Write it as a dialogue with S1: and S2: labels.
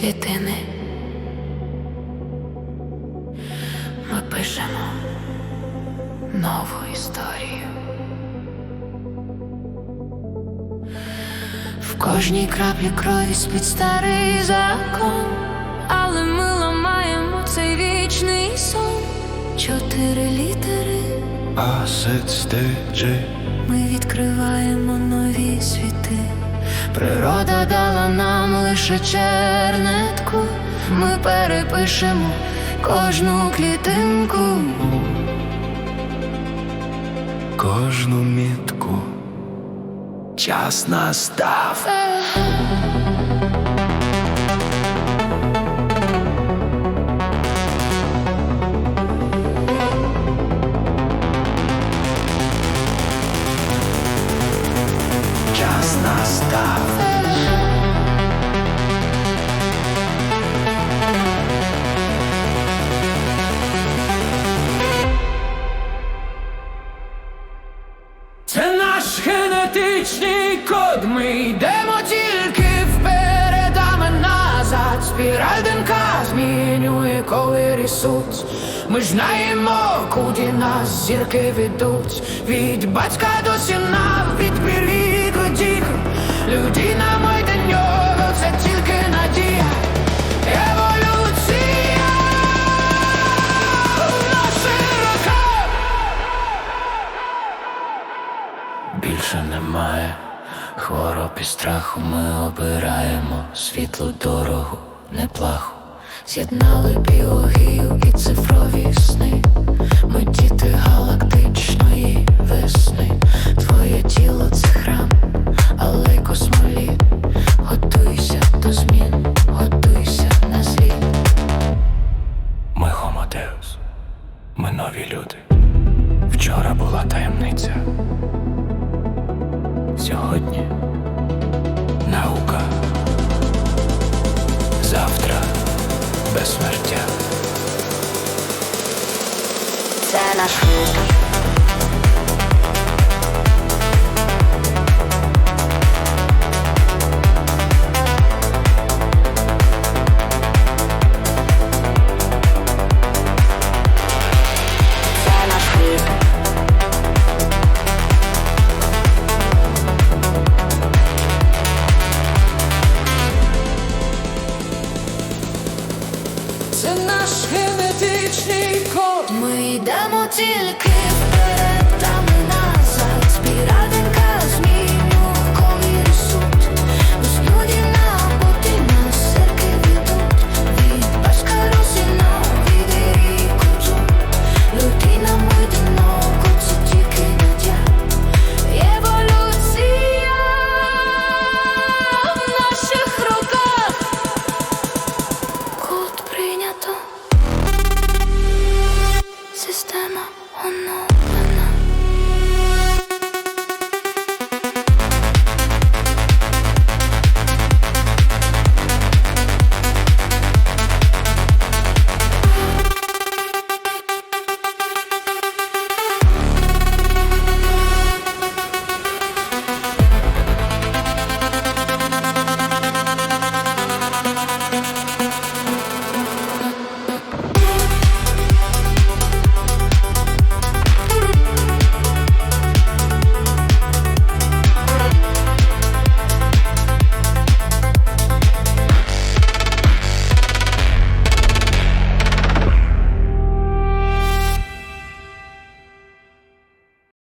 S1: клітини. Ми пишемо нову історію. В кожній краплі крові спить старий закон, але ми ламаємо цей вічний сон. Чотири літери.
S2: Сидстиджи,
S1: Ми відкриваємо нові світи. Природа дала нам лише чернетку. Ми перепишемо кожну клітинку.
S2: кожну мітку. Час настав.
S3: Генетичний код. Ми йдемо тільки вперед, а ми назад. Спіраль ДНК змінює коли рісуть. Ми ж знаємо, куди нас зірки ведуть. Від батька до сина, від пірі до діка. Людина мой
S4: Більше немає хвороб і страху. Ми обираємо світлу дорогу, не плаху.
S1: З'єднали біологію і цифрові сни. Ми діти галактичної весни. Твоє тіло це храм, але й космоліт. Готуйся до змін, готуйся на зліт.
S4: Ми Homo Ми нові люди. Вчора була таємниця. Сьогодні наука. Завтра безсмертя.
S1: Це наш це наш
S3: генетичний код.
S1: Ми йдемо тільки вперед.